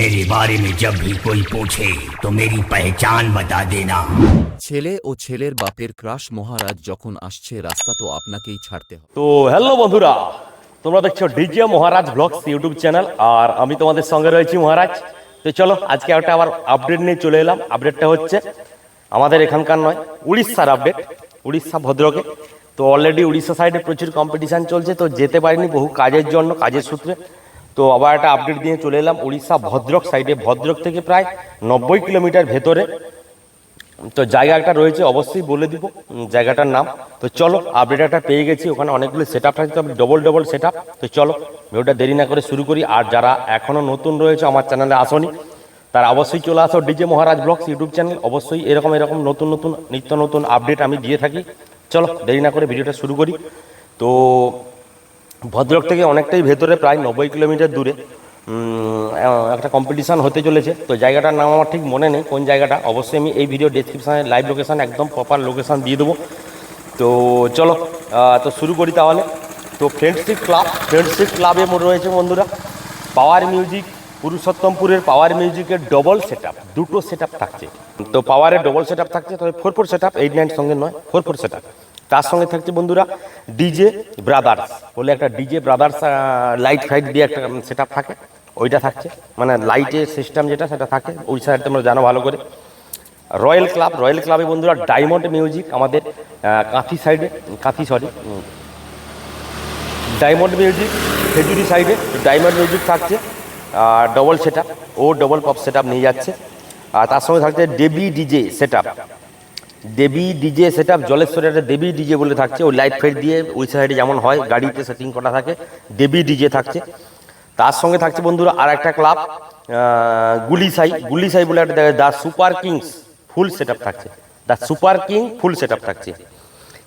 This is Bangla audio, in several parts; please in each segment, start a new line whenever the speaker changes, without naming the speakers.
मेरे बारे में जब भी कोई पूछे तो मेरी पहचान बता देना
ছেলে ও ছেলের বাপের ক্রাশ মহারাজ যখন আসছে রাস্তা তো আপনাকেই ছাড়তে হবে
তো হ্যালো বন্ধুরা তোমরা দেখছো DJ Maharaj vlogs YouTube channel আর আমি তোমাদের সঙ্গে রয়েছি মহারাজ তো চলো আজকে একটা আবার আপডেট নিয়ে চলে এলাম আপডেটটা হচ্ছে আমাদের এখানকার নয় উড়িষ্যার আপডেট উড়িষ্যা ভদ্রকে তো অলরেডি উড়িষ্যা সাইডে প্রচুর কম্পিটিশান চলছে তো যেতে পারিনি বহু কাজের জন্য কাজের সূত্রে তো আবার একটা আপডেট দিয়ে চলে এলাম, উড়িষ্যা ভদ্রক সাইডে ভদ্রক থেকে প্রায় নব্বই কিলোমিটার ভেতরে। তো জায়গাটা রয়েছে, অবশ্যই বলে দিব জায়গাটার নাম। তো চলো আপডেট একটা পেয়ে গেছি, ওখানে অনেকগুলো সেট আপ হবে ডবল ডবল সেট আপ তো চলো, ভিডিওটা দেরি না করে শুরু করি। আর যারা এখনও নতুন রয়েছে, আমার চ্যানেলে আসনি, তারা অবশ্যই চলে আসো DJ Maharaj vlogs YouTube channel অবশ্যই এরকম এরকম নতুন নতুন, নিত্য নতুন আপডেট আমি দিয়ে থাকি। চলো, দেরি না করে ভিডিওটা শুরু করি। তো ভদ্রক থেকে অনেকটাই ভেতরে, প্রায় নব্বই কিলোমিটার দূরে একটা কম্পিটিশান হতে চলেছে। তো জায়গাটার নাম আমার ঠিক মনে নেই, কোন জায়গাটা? অবশ্যই আমি এই ভিডিও ডেসক্রিপশানে লাইভ লোকেশান একদম প্রপার লোকেশান দিয়ে দেবো। তো চলো তো শুরু করি তাহলে। তো ফ্রেন্ডশিপ ক্লাব ফ্রেন্ডশিপ ক্লাবে রয়েছে বন্ধুরা। পাওয়ার মিউজিক পুরুষোত্তমপুরের পাওয়ার মিউজিকের ডবল সেট দুটো সেট থাকছে। তো পাওয়ারের ডবল সেট থাকছে, তবে four four set eight nine সঙ্গে নয় ফোর ফোর সেট তার সঙ্গে থাকছে বন্ধুরা ডিজে ব্রাদার্স বলে একটা ডিজে ব্রাদার্স লাইট ফাইট দিয়ে একটা সেট থাকে। ওইটা থাকছে। মানে লাইটের সিস্টেম যেটা, সেটা থাকে। ওই সাইড তোমরা জানো ভালো করে। রয়্যাল ক্লাব রয়্যাল ক্লাবে বন্ধুরা ডায়মন্ড মিউজিক আমাদের কাঁথি সাইডে Kanthi sorry diamond music Khejuri সাইডে ডায়মন্ড মিউজিক থাকছে। আর ডবল সেট ও ডবল পপ সেট নিয়ে যাচ্ছে। আর তার সঙ্গে থাকছে Debi DJ set Debi DJ set up জলেশ্বরে একটা দেবী ডিজে বলে থাকছে, ওই লাইট ফাইট দিয়ে ওই সাইডে যেমন হয়, গাড়িতে সেটিং করা থাকে, দেবী ডিজে থাকছে। তার সঙ্গে থাকছে বন্ধুরা আর একটা ক্লাব গুলিসাই গুলিসাই বলে একটা দেখা the super kings full set থাকছে। The super king full set থাকছে।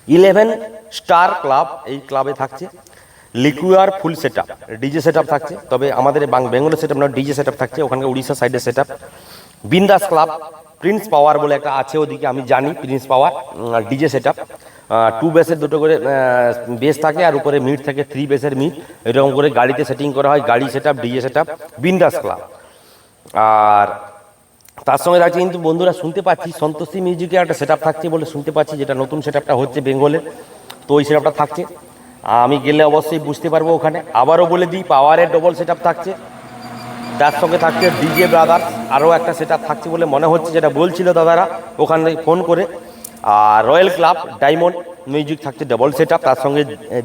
ইলেভেন স্টার ক্লাব এই ক্লাবে থাকছে। Liquor full set up DJ set থাকছে। তবে আমাদের বাং- বেঙ্গলের সেট আপ নয়, ডিজে সেট থাকছে। ওখানকার উড়িষ্যা সাইডের set up Bindass club Prince Power বলে একটা আছে ওদিকে, আমি জানি Prince Power DJ set up two বেসের দুটো করে বেস থাকে আর উপরে মিট থাকে থ্রি বেসের মিট এরকম করে গাড়িতে সেটিং করা হয়, গাড়ি set up DJ set up Bindass club আর তার সঙ্গে থাকছে কিন্তু বন্ধুরা, শুনতে পাচ্ছি, সন্তোষী মিউজিকের একটা সেট থাকছে বলে শুনতে পাচ্ছি, যেটা নতুন সেট আপটা হচ্ছে বেঙ্গলে। তো ওই সেট থাকছে। আমি গেলে অবশ্যই বুঝতে পারব ওখানে। আবারও বলে দিই পাওয়ারের ডবল সেট থাকছে। তার সঙ্গে থাকছে ডিজে ব্রাদার আরও একটা সেট থাকছে বলে মনে হচ্ছে যেটা বলছিল দাদারা, ওখান ফোন করে। আর রয়্যাল ক্লাব ডায়মন্ড মিউজিক থাকছে ডবল সেট তার সঙ্গে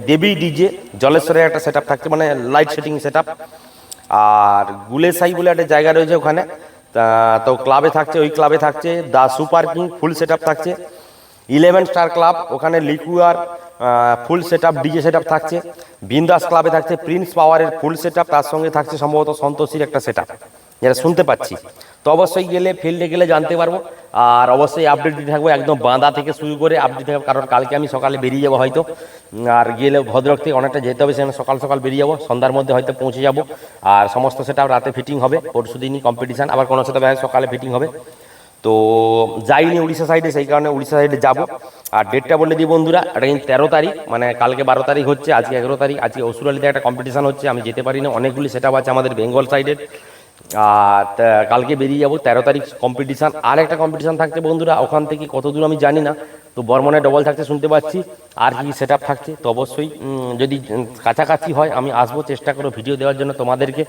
দেবী ডিজে জলেশ্বরের একটা সেট থাকছে মানে লাইট সেটিং সেট আর গুলেসাই বলে একটা জায়গা রয়েছে ওখানে। তো ক্লাবে থাকছে, ওই ক্লাবে থাকছে। The super king full set থাকছে। ইলেভেন স্টার ক্লাব, ওখানে liquor full set up DJ set থাকছে। বিন্দাস ক্লাবে থাকছে প্রিন্স পাওয়ারের ফুল সেট তার সঙ্গে থাকছে সম্ভবত সন্তোষীর একটা সেট আপ যেটা শুনতে পাচ্ছি। তো অবশ্যই গেলে ফিল্ডে গেলে জানতে পারব, আর অবশ্যই আপডেট দিতে থাকব, একদম বাঁধা থেকে শুরু করে আপডেট থাকব, কারণ কালকে আমি সকালে বেরিয়ে যাব হয়তো আর গেলে ভদ্রক থেকে অনেকটা যেতে হবে, সেখানে সকাল সকাল বেরিয়ে যাব, সন্ধ্যার মধ্যে হয়তো পৌঁছে যাব, আর সমস্ত সেটা রাতে ফিটিং হবে, পরশু দিনই কম্পিটিশান আবার কোনো সেটা সকালে ফিটিং হবে। তো যাইনি উড়িষ্যা সাইডে সেই কারণে উড়িষ্যা সাইডে যাব। আর ডেটটা বলে দিই বন্ধুরা, এটা কিন্তু তেরো তারিখ মানে কালকে বারো তারিখ হচ্ছে, আজকে এগারো তারিখ, আজকে অসুরালিতে একটা কম্পিটিশান হচ্ছে, আমি যেতে পারি না অনেকগুলি সেট আছে আমাদের বেঙ্গল সাইডের আর কালকে বেরিয়ে যাব, তেরো তারিখ কম্পিটিশান আর একটা কম্পিটিশান থাকছে বন্ধুরা, ওখান থেকে কত দূর আমি জানি না, তো বর্মনে ডবল থাকছে, শুনতে পাচ্ছি। আর কি সেট থাকছে, তো অবশ্যই যদি কাছাকাছি হয়, আমি আসব, চেষ্টা করো ভিডিও দেওয়ার জন্য তোমাদেরকে।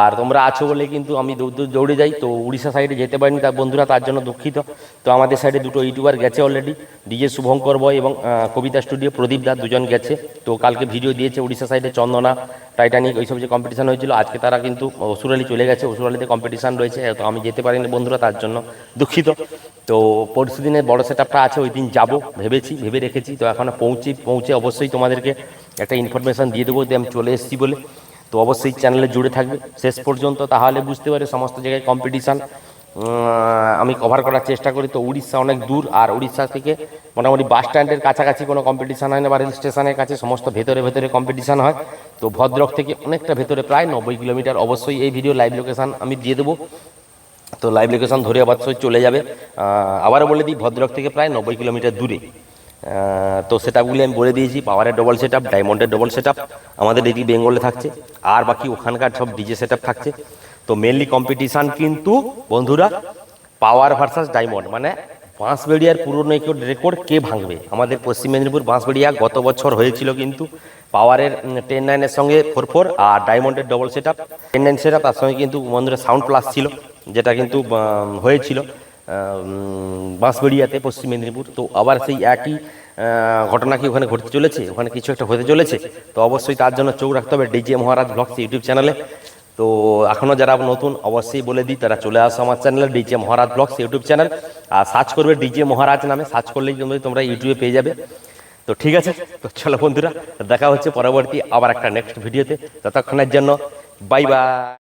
আর তোমরা আছো বলে কিন্তু আমি দৌড় যাই, তো উড়িষ্যা সাইডে যেতে পারিনি তার বন্ধুরা তার জন্য দুঃখিত। তো আমাদের সাইডে দুটো ইউটিউবার গেছে অলরেডি ডিজে শুভঙ্কর বয় এবং কবিতা স্টুডিও প্রদীপ দা দুজন গেছে। তো কালকে ভিডিও দিয়েছে উড়িষ্যা সাইডে চন্দনা টাইটানিক ওইসব যে কম্পিটিশান হয়েছিল, আজকে তারা কিন্তু অসুরালি চলে গেছে অসুরালিতে কম্পিটিশান রয়েছে, তো আমি যেতে পারিনি বন্ধুরা তার জন্য দুঃখিত। তো পরশু দিনের বড় সেট আছে, ওই দিন যাব, ভেবেছি, ভেবে রেখেছি, তো এখনও পৌঁছে পৌঁছে অবশ্যই তোমাদেরকে একটা ইনফরমেশান দিয়ে দেবো যে আমি চলে এসেছি বলে। তো অবশ্যই চ্যানেলে জুড়ে থাকবে। শেষ পর্যন্ত তাহলে বুঝতে পারে সমস্ত জায়গায় কম্পিটিশান আমি কভার করার চেষ্টা করি। তো উড়িষ্যা অনেক দূর, আর উড়িষ্যা থেকে মোটামুটি বাস স্ট্যান্ডের কাছাকাছি কোনো কম্পিটিশান হয় না, বা রেল স্টেশনের কাছে সমস্ত ভেতরে ভেতরে কম্পিটিশান হয়। তো ভদ্রক থেকে অনেকটা ভেতরে, প্রায় নব্বই কিলোমিটার অবশ্যই এই ভিডিও লাইভ লোকেশান আমি দিয়ে দেবো। তো লাইভ লোকেশান ধরে অবশ্যই চলে যাবে। আবারও বলে দিই, ভদ্রক থেকে প্রায় নব্বই কিলোমিটার দূরে। তো সেটআপগুলি আমি বলে দিয়েছি পাওয়ারের ডবল সেট আপ ডায়মন্ডের ডবল সেট আপ আমাদের এটি বেঙ্গলে থাকছে, আর বাকি ওখানকার সব ডিজে সেট থাকছে। তো মেনলি কম্পিটিশান কিন্তু, বন্ধুরা পাওয়ার ভার্সাস ডায়মন্ড মানে বাঁশবেড়িয়ার পুরনো রেকর্ড কে ভাঙবে? আমাদের পশ্চিম মেদিনীপুর বাঁশবেড়িয়া গত বছর হয়েছিল কিন্তু পাওয়ারের টেন নাইনের সঙ্গে ফোর ফোর আর ডায়মন্ডের double set up ten nine set up তার সঙ্গে কিন্তু বন্ধুরা সাউন্ড প্লাস ছিল, যেটা কিন্তু হয়েছিল। বাঁশবেড়িয়াতে পশ্চিম মেদিনীপুর। তো আবার সেই একই ঘটনা কি ওখানে ঘটতে চলেছে? ওখানে কিছু একটা হতে চলেছে? তো অবশ্যই তার জন্য চোখ রাখতে হবে ডিজে মহারাজ ব্লগস ইউটিউব চ্যানেলে। তো এখনও যারা নতুন, অবশ্যই বলে দিই, তারা চলে আসো আমার চ্যানেলে, DJ Maharaj vlogs YouTube channel. আর সার্চ করবে ডিজে মহারাজ নামে। সার্চ করলেই তোমরা তোমরা ইউটিউবে পেয়ে যাবে। তো ঠিক আছে, তো চলো বন্ধুরা, দেখা হচ্ছে পরবর্তী আবার একটা নেক্সট ভিডিওতে ততক্ষণের জন্য বাই বাই